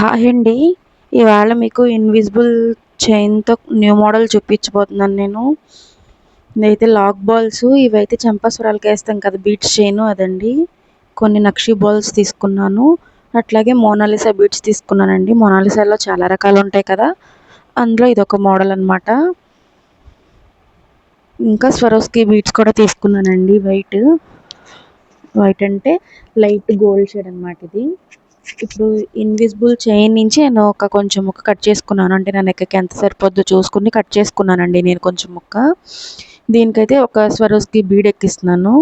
Hi అండి. ఇవాళ మీకు ఇన్విజిబుల్ చైన్తో న్యూ మోడల్ చూపించబోతున్నాను నేను. ఇదైతే లాక్ బాల్స్ ఇవైతే చెంపస్వరాలకి వేస్తాం కదా బీట్స్ చైన్ అదండి. కొన్ని నక్షి బాల్స్ తీసుకున్నాను. అట్లాగే మోనాలిసా బీట్స్ తీసుకున్నానండి. మోనాలిసాలో చాలా రకాలు ఉంటాయి కదా. అందులో ఇదొక మోడల్ అనమాట ఇంకా స్వరోస్కి బీట్స్ కూడా తీసుకున్నానండి వైట్ వైట్ అంటే లైట్ గోల్డ్ షేడ్ అనమాట ఇది. ఇప్పుడు ఇన్విజిబుల్ చైన్ నుంచి నేను ఒక కొంచెం ముక్క కట్ చేసుకున్నాను. అంటే నా నెక్కకి ఎంత సరిపోద్దో చూసుకుని కట్ చేసుకున్నానండి నేను కొంచెం ముక్క. దీనికైతే ఒక స్వరోస్కి బీడ్ ఎక్కిస్తున్నాను.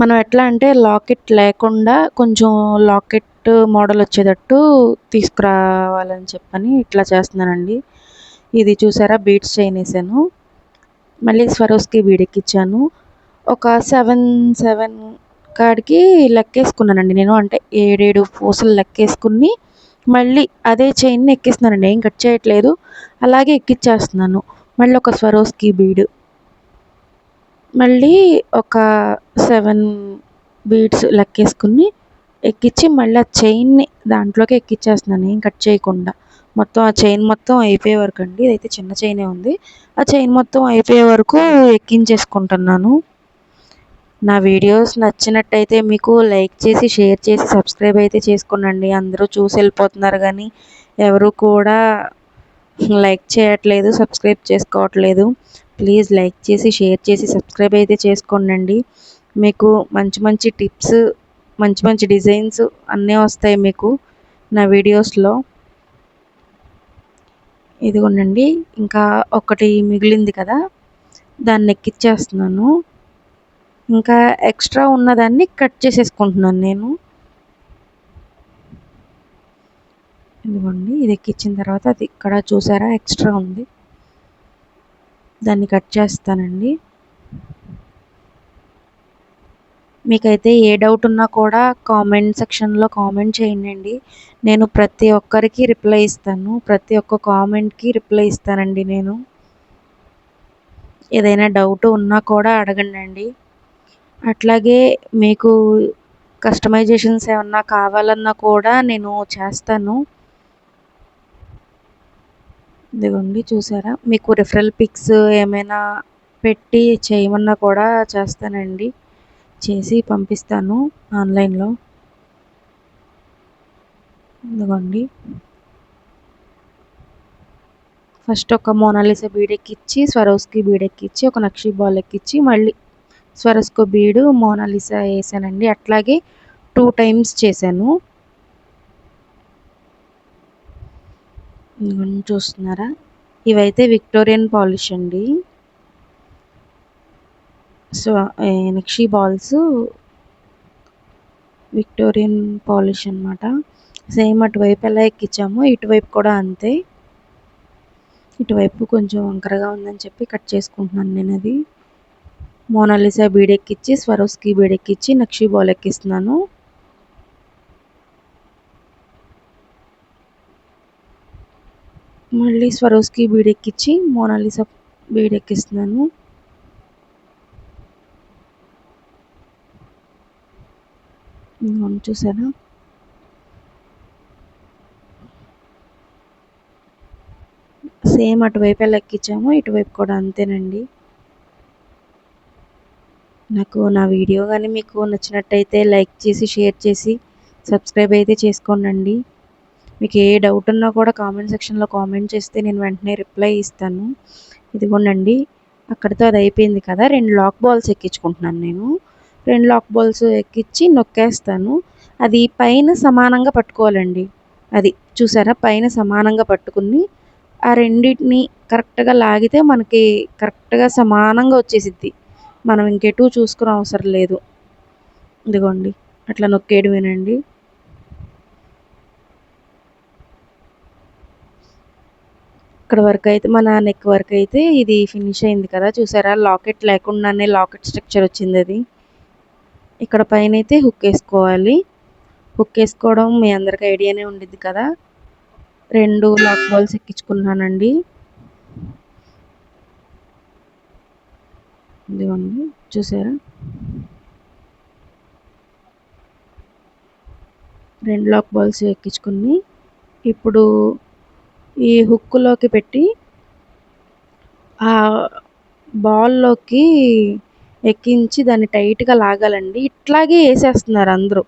మనం ఎట్లా అంటే లాకెట్ లేకుండా కొంచెం లాకెట్ మోడల్ వచ్చేటట్టు తీసుకురావాలని చెప్పని ఇట్లా చేస్తున్నానండి. ఇది చూసారా? బీడ్స్ చైన్ వేసాను. మళ్ళీ స్వరోస్కి బీడ్ ఎక్కించాను ఒక సెవెన్ సెవెన్ కాడికి లెక్కేసుకున్నానండి. నేను అంటే ఏడేడు పూసలు లెక్కేసుకుని మళ్ళీ అదే చైన్ని ఎక్కిస్తున్నానండి. ఏం కట్ చేయట్లేదు. అలాగే ఎక్కిచ్చేస్తున్నాను. మళ్ళీ ఒక స్వరోస్కి బీడ్. మళ్ళీ ఒక సెవెన్ బీడ్స్ లెక్కేసుకుని ఎక్కించి మళ్ళీ ఆ చైన్ని దాంట్లోకి ఎక్కిచ్చేస్తున్నాను. ఏం కట్ చేయకుండా. మొత్తం ఆ చైన్ మొత్తం అయిపోయే వరకు అండి. ఇదైతే చిన్న చైనే ఉంది. ఆ చైన్ మొత్తం అయిపోయే వరకు ఎక్కించేసుకుంటున్నాను. నా వీడియోస్ నచ్చినట్టయితే మీకు లైక్ చేసి షేర్ చేసి సబ్స్క్రైబ్ అయితే చేసుకోండి అందరూ చూసి వెళ్ళిపోతున్నారు కానీ ఎవరు కూడా లైక్ చేయట్లేదు సబ్స్క్రైబ్ చేసుకోవట్లేదు. ప్లీజ్ లైక్ చేసి షేర్ చేసి సబ్స్క్రైబ్ అయితే చేసుకోనండి. మీకు మంచి మంచి టిప్స్ మంచి మంచి డిజైన్స్ అన్నీ వస్తాయి మీకు నా వీడియోస్లో. ఇదిగోనండి ఇంకా ఒకటి మిగిలింది కదా దాన్ని ఎక్కిచ్చేస్తున్నాను. ఇంకా ఎక్స్ట్రా ఉన్నదాన్ని కట్ చేసేసుకుంటున్నాను నేను. ఇదిగోండి ఇది ఎక్కించిన తర్వాత అది ఇక్కడ చూసారా? ఎక్స్ట్రా ఉంది. దాన్ని కట్ చేస్తానండి. మీకైతే ఏ డౌట్ ఉన్నా కూడా కామెంట్ సెక్షన్లో కామెంట్ చేయండి. నేను ప్రతి ఒక్కరికి రిప్లై ఇస్తాను. ప్రతి ఒక్క కామెంట్కి రిప్లై ఇస్తానండి నేను. ఏదైనా డౌట్ ఉన్నా కూడా అడగండి అట్లాగే మీకు కస్టమైజేషన్స్ ఏమన్నా కావాలన్నా కూడా నేను చేస్తాను. ఇదిగోండి చూసారా? మీకు రిఫరల్ పిక్స్ ఏమైనా పెట్టి చేయమన్నా కూడా చేస్తానండి. చేసి పంపిస్తాను ఆన్లైన్లో. ఇదిగోండి. ఫస్ట్ ఒక మోనాలిసా బీడెక్కిచ్చి స్వరోస్కి బీడెక్కిచ్చి ఒక నక్షి బాల్ ఎక్కిచ్చి మళ్ళీ స్వరస్కో బీడు మోనాలిసా వేసానండి. అట్లాగే టూ టైమ్స్ చేశాను. చూస్తున్నారా? ఇవైతే విక్టోరియన్ పాలిష్ అండి. సో నెక్షీ బాల్స్ విక్టోరియన్ పాలిష్ అనమాట సేమ్ అటువైపు ఎలా ఎక్కించామో ఇటువైపు కూడా అంతే. ఇటువైపు కొంచెం వంకరగా ఉందని చెప్పి కట్ చేసుకుంటున్నాను నేను అది మోనాలిసా బీడెక్కిచ్చి స్వరోస్కి బీడెక్కిచ్చి నక్షి బాల్ ఎక్కిస్తున్నాను మళ్ళీ స్వరోస్కి బీడెక్కిచ్చి మోనాలిసా బీడెక్కిస్తున్నాను. చూసారా? సేమ్ అటువైపు ఎలా ఎక్కించామో ఇటువైపు కూడా అంతేనండి. నాకు నా వీడియో కానీ మీకు నచ్చినట్టయితే లైక్ చేసి షేర్ చేసి సబ్స్క్రైబ్ అయితే చేసుకోండి మీకు ఏ డౌట్ ఉన్నా కూడా కామెంట్ సెక్షన్లో కామెంట్ చేస్తే నేను వెంటనే రిప్లై ఇస్తాను. ఇదిగోనండి అక్కడితో అది అయిపోయింది కదా రెండు లాక్ బాల్స్ ఎక్కించుకుంటున్నాను నేను. రెండు లాక్ బాల్స్ ఎక్కించి నొక్కేస్తాను. అది పైన సమానంగా పట్టుకోవాలండి. అది చూసారా పైన సమానంగా పట్టుకుని ఆ రెండింటిని కరెక్ట్గా లాగితే మనకి కరెక్ట్గా సమానంగా వచ్చేసిద్ది. మనం ఇంకెటూ చూసుకునే అవసరం లేదు. ఇదిగోండి అట్లా నొక్కేయడమేనండి ఇక్కడ వరకు అయితే మన నెక్ వరకు అయితే ఇది ఫినిష్ అయింది కదా చూసారా? లాకెట్ లేకుండానే లాకెట్ స్ట్రక్చర్ వచ్చింది అది. ఇక్కడ పైన అయితే హుక్ వేసుకోవాలి. హుక్ వేసుకోవడం మీ అందరికి ఐడియానే ఉండిద్ది కదా. రెండు లాక్ బాల్స్ ఎక్కించుకున్నానండి. ఇదిగోండి చూసారా? రెండు లాక్ బాల్స్ ఎక్కించుకుని ఇప్పుడు ఈ హుక్లోకి పెట్టి ఆ బాల్లోకి ఎక్కించి దాన్ని టైట్గా లాగాలండి. ఇట్లాగే వేసేస్తున్నారు అందరూ.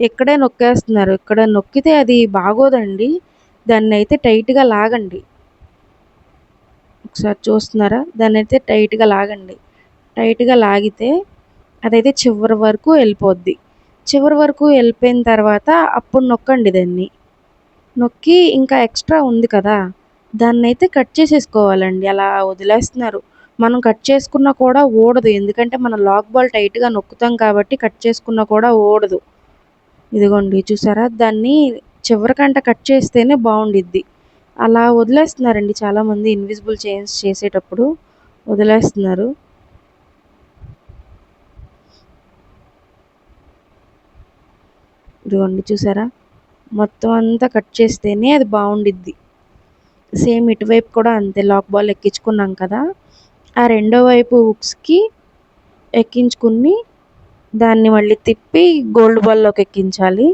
ఇక్కడే నొక్కేస్తున్నారు. ఇక్కడ నొక్కితే అది బాగోదండి. దాన్ని అయితే టైట్గా లాగండి. ఒకసారి చూస్తున్నారా? దాన్ని అయితే టైట్గా లాగండి. టైట్గా లాగితే అదైతే చివరి వరకు వెళ్ళిపోద్ది. చివరి వరకు వెళ్ళిపోయిన తర్వాత అప్పుడు నొక్కండి దాన్ని. నొక్కి ఇంకా ఎక్స్ట్రా ఉంది కదా దాన్ని అయితే కట్ చేసేసుకోవాలండి. అలా వదిలేస్తున్నారు. మనం కట్ చేసుకున్నా కూడా ఊడదు. ఎందుకంటే మనం లాక్ బాల్ టైట్గా నొక్కుతాం కాబట్టి కట్ చేసుకున్నా కూడా ఓడదు ఇదిగోండి చూసారా? దాన్ని చివరికంట కట్ చేస్తేనే బాగుండిద్ది. అలా వదిలేస్తున్నారండి చాలామంది ఇన్విజిబుల్ చైన్స్ చేసేటప్పుడు. వదిలేస్తున్నారు. ఇదిగోండి చూసారా? మొత్తం అంతా కట్ చేస్తేనే అది బాగుండిద్ది. సేమ్ ఇటువైపు కూడా అంతే లాక్ బాల్ ఎక్కించుకున్నాం కదా. ఆ రెండో వైపు హుక్స్కి ఎక్కించుకుని దాన్ని మళ్ళీ తిప్పి గోల్డ్ బాల్లోకి ఎక్కించాలి.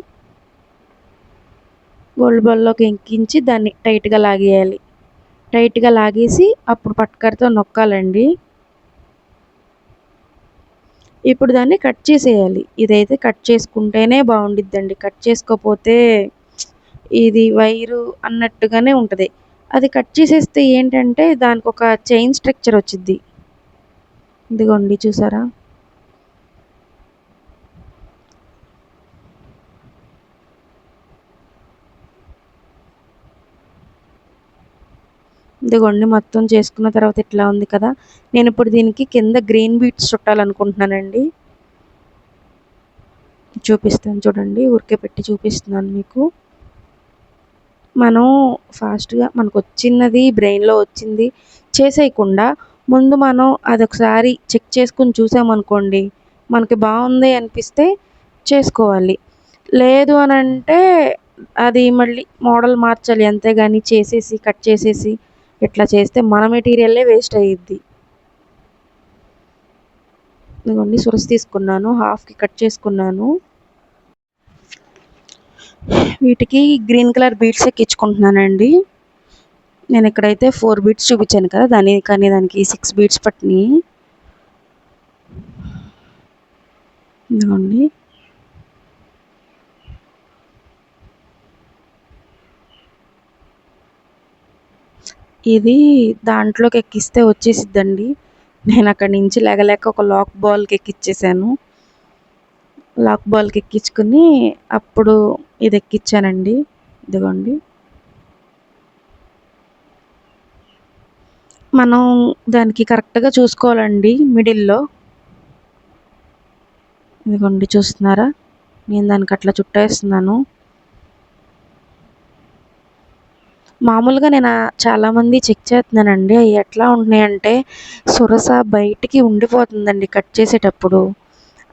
గోల్డ్ బాల్లోకి ఎక్కించి దాన్ని టైట్గా లాగేయాలి. టైట్గా లాగేసి అప్పుడు పట్కర్తో నొక్కాలండి. ఇప్పుడు దాన్ని కట్ చేసేయాలి. ఇదైతే కట్ చేసుకుంటేనే బాగుండిద్దండి. కట్ చేసుకోపోతే ఇది వైరు అన్నట్టుగానే ఉంటుంది. అది కట్ చేసేస్తే ఏంటంటే దానికి ఒక చైన్ స్ట్రక్చర్ వచ్చిద్ది. ఇదిగోండి చూసారా? ఇదిగోండి మొత్తం చేసుకున్న తర్వాత ఇట్లా ఉంది కదా. నేను ఇప్పుడు దీనికి కింద గ్రీన్ బీట్స్ చుట్టాలనుకుంటున్నానండి. చూపిస్తాను చూడండి ఊరికే పెట్టి చూపిస్తున్నాను మీకు. మనం ఫాస్ట్గా మనకు వచ్చినది బ్రెయిన్లో వచ్చింది చేసేయకుండా ముందు మనం అది ఒకసారి చెక్ చేసుకుని చూసామనుకోండి మనకి బాగుంది అనిపిస్తే చేసుకోవాలి. లేదు అని అంటే అది మళ్ళీ మోడల్ మార్చాలి అంతేగాని చేసేసి కట్ చేసేసి ఇట్లా చేస్తే మన మెటీరియల్లే వేస్ట్ అయ్యిద్ది ఇదిగోండి సురస్ తీసుకున్నాను హాఫ్కి కట్ చేసుకున్నాను. వీటికి గ్రీన్ కలర్ బీడ్స్ ఎక్కించుకుంటున్నానండి. నేను ఇక్కడైతే ఫోర్ బీట్స్ చూపించాను కదా దాని కానీ దానికి సిక్స్ బీట్స్ పట్టినాయి. ఇదిగోండి. ఇది దాంట్లోకి ఎక్కిస్తే వచ్చేసిద్దండి. నేను అక్కడి నుంచి లేగలేక ఒక లాక్ బాల్కి ఎక్కిచ్చేసాను. లాక్ బాల్కి ఎక్కించుకుని అప్పుడు ఇది ఎక్కించానండి ఇదిగోండి. మనం దానికి కరెక్ట్గా చూసుకోవాలండి మిడిల్లో. ఇదిగోండి చూస్తున్నారా? నేను దానికి అట్లా చుట్టేస్తున్నాను. మామూలుగా నేను చాలామంది చెక్ చేస్తున్నానండి. అవి ఎట్లా ఉంటున్నాయంటే సురస బయటికి ఉండిపోతుందండి కట్ చేసేటప్పుడు.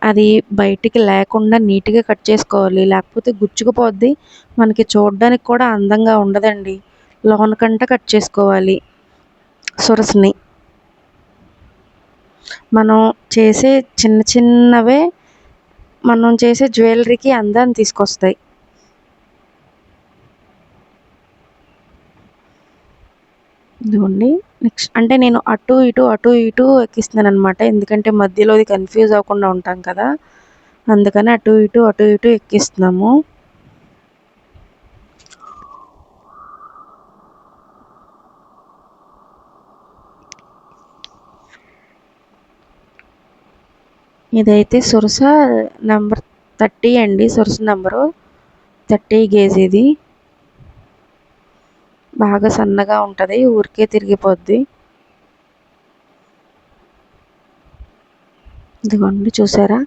అది బయటికి లేకుండా నీట్గా కట్ చేసుకోవాలి. లేకపోతే గుచ్చుకుపోద్ది. మనకి చూడడానికి కూడా అందంగా ఉండదండి. లోనకంట కట్ చేసుకోవాలి సురసని. మనం చేసే చిన్న చిన్నవే మనం చేసే జ్యువెలరీకి అందాన్ని తీసుకొస్తాయి. ఇదిగోండి నెక్స్ట్ అంటే నేను అటు ఇటు అటు ఇటు ఎక్కిస్తున్నాను అనమాట ఎందుకంటే మధ్యలో అది కన్ఫ్యూజ్ అవ్వకుండా ఉంటాం కదా. అందుకని అటు ఇటు అటు ఇటు ఎక్కిస్తున్నాము. ఇదైతే సురస నెంబర్ థర్టీ అండి. సురస నెంబరు థర్టీ గేజ్ ఇది. బాగా సన్నగా ఉంటుంది ఊరికే తిరిగిపోద్ది. ఇదిగోండి చూసారా?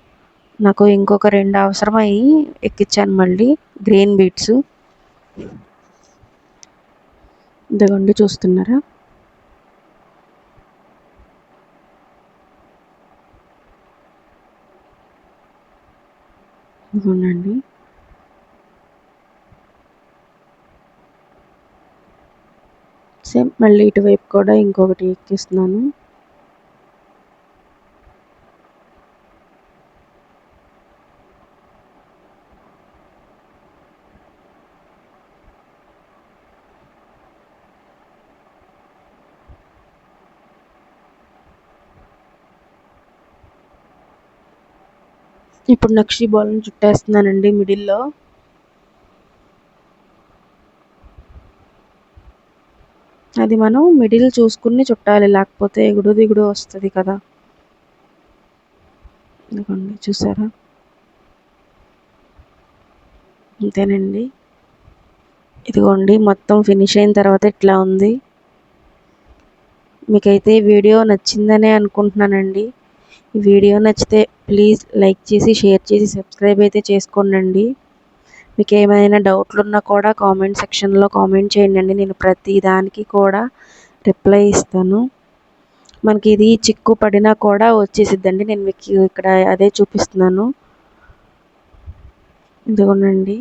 నాకు ఇంకొక రెండు అవసరమయ్యి ఎక్కించాను మళ్ళీ గ్రీన్ బీట్స్. ఇదిగోండి చూస్తున్నారా? ఇదిగోండి సేమ్ మళ్ళీ ఇటువైపు కూడా ఇంకొకటి ఎక్కిస్తున్నాను. ఇప్పుడు నక్షి బాల్ని చుట్టేస్తున్నానండి మిడిల్లో. అది మనం మిడిల్ చూసుకుని చుట్టాలి లేకపోతే ఎగుడు దిగుడు వస్తుంది కదా. ఇదిగోండి చూసారా? అంతేనండి. ఇదిగోండి మొత్తం ఫినిష్ అయిన తర్వాత ఇట్లా ఉంది. మీకైతే వీడియో నచ్చిందనే అనుకుంటున్నానండి. ఈ వీడియో నచ్చితే ప్లీజ్ లైక్ చేసి షేర్ చేసి సబ్స్క్రైబ్ అయితే చేసుకోండి మీకు ఏమైనా డౌట్లు ఉన్నా కూడా కామెంట్ సెక్షన్లో కామెంట్ చేయండి. అండి నేను ప్రతి దానికి కూడా రిప్లై ఇస్తాను. మనకి ఇది చిక్కు పడినా కూడా వచ్చేసిద్దండి. నేను మీకు ఇక్కడ అదే చూపిస్తున్నాను. ఇదిగోనండి.